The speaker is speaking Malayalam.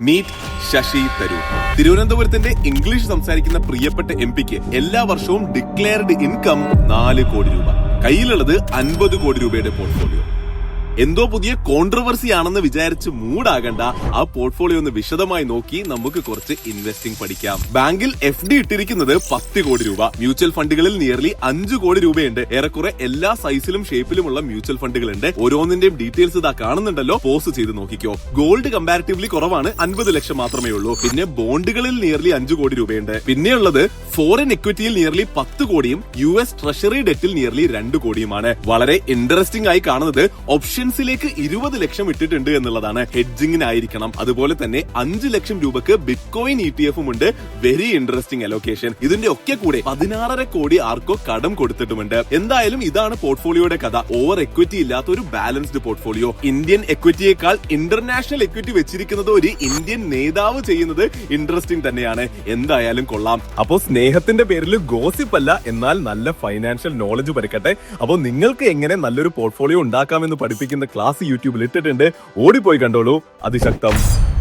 മീറ്റ് ശശി തരൂർ. തിരുവനന്തപുരത്തിന്റെ ഇംഗ്ലീഷ് സംസാരിക്കുന്ന പ്രിയപ്പെട്ട എം പിക്ക് എല്ലാ വർഷവും ഡിക്ലെയർഡ് ഇൻകം നാല് കോടി രൂപ. കയ്യിലുള്ളത് അൻപത് കോടി രൂപയുടെ പോർട്ട്ഫോളിയോ എന്തോ പുതിയ കോൺട്രവേഴ്സി ആണെന്ന് വിചാരിച്ച് മൂടാകണ്ട ആ പോർട്ട്ഫോളിയോ ഒന്ന് വിശദമായി നോക്കി നമുക്ക് കുറച്ച് ഇൻവെസ്റ്റിംഗ് പഠിക്കാം. ബാങ്കിൽ എഫ് ഡി ഇട്ടിരിക്കുന്നത് പത്ത് കോടി രൂപ. മ്യൂച്വൽ ഫണ്ടുകളിൽ നിയർലി അഞ്ച് കോടി രൂപയുണ്ട്. ഏറെക്കുറെ എല്ലാ സൈസിലും ഷേപ്പിലുമുള്ള മ്യൂച്വൽ ഫണ്ടുകൾ ഉണ്ട് ഓരോന്നിന്റെയും ഡീറ്റെയിൽസ് ഇതാ കാണുന്നുണ്ടല്ലോ. പോസ് ചെയ്ത് നോക്കിക്കോ. ഗോൾഡ് കമ്പാരിറ്റീവ്ലി കുറവാണ്. അൻപത് ലക്ഷം മാത്രമേ ഉള്ളൂ. പിന്നെ ബോണ്ടുകളിൽ നിയർലി അഞ്ചു കോടി രൂപയുണ്ട്. പിന്നെയുള്ളത് ഫോറിൻ എക്വിറ്റിയിൽ നിയർലി പത്ത് കോടിയും യു എസ് ട്രഷറി ഡെറ്റിൽ നിയർലി രണ്ട് കോടിയുമാണ്. വളരെ ഇൻട്രസ്റ്റിംഗ് ആയി കാണുന്നത് ഓപ്ഷൻസിലേക്ക് ഇരുപത് ലക്ഷം ഇട്ടിട്ടുണ്ട് എന്നുള്ളതാണ് ഹെഡ്ജിങ്ങിനായിരിക്കണം. അതുപോലെ തന്നെ അഞ്ച് ലക്ഷം രൂപക്ക് ബിറ്റ്കോയിൻ ഇ ടി എഫും ഉണ്ട്. വെരി ഇൻട്രസ്റ്റിംഗ് അലോക്കേഷൻ ഇതിന്റെ ഒക്കെ കൂടെ പതിനാറര കോടി ആർക്കോ കടം കൊടുത്തിട്ടുമുണ്ട്. എന്തായാലും ഇതാണ് പോർട്ട്ഫോളിയോയുടെ കഥ. ഓവർ എക്വിറ്റി ഇല്ലാത്ത ഒരു ബാലൻസ്ഡ് പോർട്ട്ഫോളിയോ ഇന്ത്യൻ എക്വിറ്റിയേക്കാൾ ഇന്റർനാഷണൽ എക്വിറ്റി വെച്ചിരിക്കുന്നത് ഒരു ഇന്ത്യൻ നേതാവ് ചെയ്യുന്നത് ഇൻട്രസ്റ്റിംഗ് തന്നെയാണ്. എന്തായാലും കൊള്ളാം. അപ്പോ സ്നേഹത്തിന്റെ പേരിൽ ഗോസിപ്പ് അല്ല എന്നാൽ നല്ല ഫൈനാൻഷ്യൽ നോളജ് പരക്കട്ടെ. അപ്പോൾ നിങ്ങൾക്ക് എങ്ങനെ നല്ലൊരു പോർട്ട്ഫോളിയോ ഉണ്ടാക്കാമെന്ന് പഠിപ്പിക്കുന്ന ക്ലാസ് യൂട്യൂബിൽ ഇട്ടിട്ടുണ്ട്. ഓടിപ്പോയി കണ്ടോളൂ. അതിശക്തം.